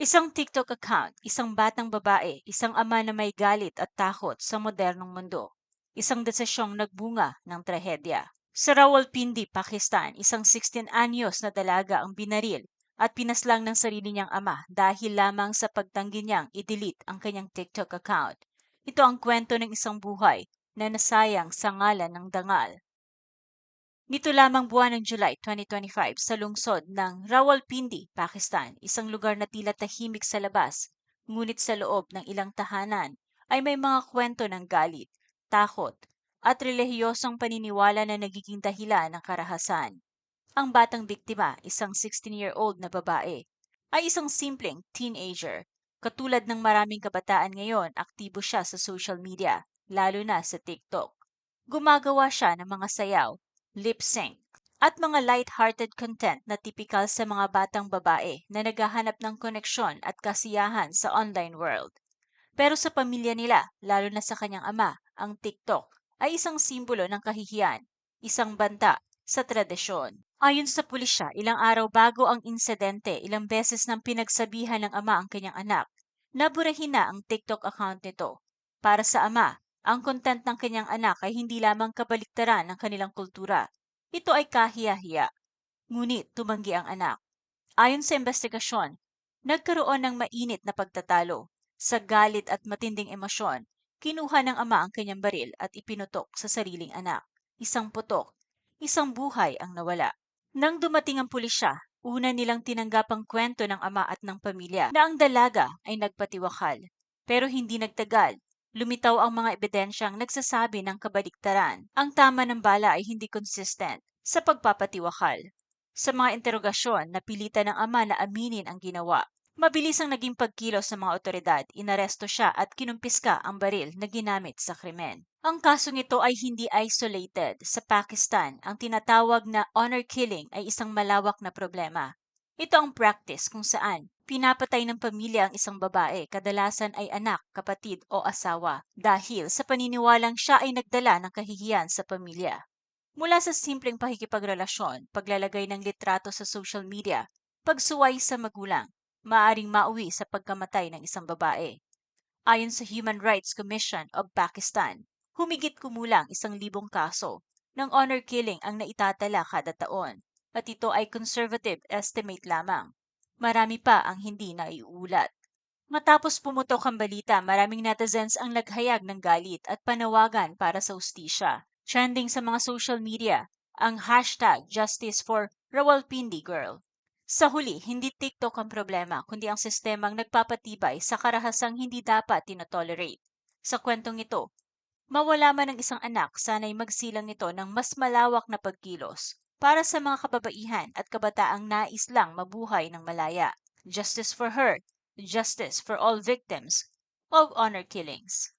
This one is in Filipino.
Isang TikTok account, isang batang babae, isang ama na may galit at takot sa modernong mundo. Isang desisyong nagbunga ng trahedya. Sa Rawalpindi, Pakistan, isang 16 anyos na dalaga ang binaril at pinaslang ng sarili niyang ama dahil lamang sa pagtanggi niyang i-delete ang kanyang TikTok account. Ito ang kwento ng isang buhay na nasayang sa ngalan ng dangal. Nito lamang buwan ng July 2025 sa lungsod ng Rawalpindi, Pakistan, isang lugar na tila tahimik sa labas, ngunit sa loob ng ilang tahanan ay may mga kwento ng galit, takot, at relihiyosong paniniwala na nagiging dahilan ng karahasan. Ang batang biktima, isang 16-year-old na babae, ay isang simpleng teenager. Katulad ng maraming kabataan ngayon, aktibo siya sa social media, lalo na sa TikTok. Gumagawa siya ng mga sayaw, lip sync, at mga light-hearted content na tipikal sa mga batang babae na naghahanap ng koneksyon at kasiyahan sa online world. Pero sa pamilya nila, lalo na sa kanyang ama, ang TikTok ay isang simbolo ng kahihiyan, isang banta sa tradisyon. Ayon sa pulisya, ilang araw bago ang insidente, ilang beses nang pinagsabihan ng ama ang kanyang anak, naburahin na ang TikTok account nito. Para sa ama, ang content ng kanyang anak ay hindi lamang kabaliktaran ng kanilang kultura. Ito ay kahiyahiya. Ngunit tumanggi ang anak. Ayon sa investigasyon, nagkaroon ng mainit na pagtatalo. Sa galit at matinding emosyon, kinuha ng ama ang kanyang baril at ipinutok sa sariling anak. Isang putok, isang buhay ang nawala. Nang dumating ang pulisya, una nilang tinanggap ang kwento ng ama at ng pamilya na ang dalaga ay nagpatiwakal. Pero hindi nagtagal Lumitaw ang mga ebidensyang nagsasabi ng kabaliktaran. Ang tama ng bala ay hindi consistent sa pagpapatiwakal. Sa mga interogasyon, napilitan ng ama na aminin ang ginawa. Mabilis ang naging pagkilos sa mga otoridad, inaresto siya at kinumpiska ang baril na ginamit sa krimen. Ang kasong ito ay hindi isolated. Sa Pakistan, ang tinatawag na honor killing ay isang malawak na problema. Ito ang practice kung saan pinapatay ng pamilya ang isang babae, kadalasan ay anak, kapatid o asawa, dahil sa paniniwalang siya ay nagdala ng kahihiyan sa pamilya. Mula sa simpleng pakikipagrelasyon, paglalagay ng litrato sa social media, pagsuway sa magulang, maaring mauwi sa pagkamatay ng isang babae. Ayon sa Human Rights Commission of Pakistan, humigit kumulang isang libong kaso ng honor killing ang naitatala kada taon at ito ay conservative estimate lamang. Marami pa ang hindi naiulat. Matapos pumutok ang balita, maraming netizens ang naghayag ng galit at panawagan para sa ustisya. Trending sa mga social media ang hashtag Justice for Rawalpindi Girl. Sa huli, hindi TikTok ang problema, kundi ang sistemang nagpapatibay sa karahasang hindi dapat tinotolerate. Sa kwentong ito, mawala man ang isang anak, sana'y magsilang ito ng mas malawak na pagkilos para sa mga kababaihan at kabataang nais lang mabuhay ng malaya. Justice for her, justice for all victims of honor killings.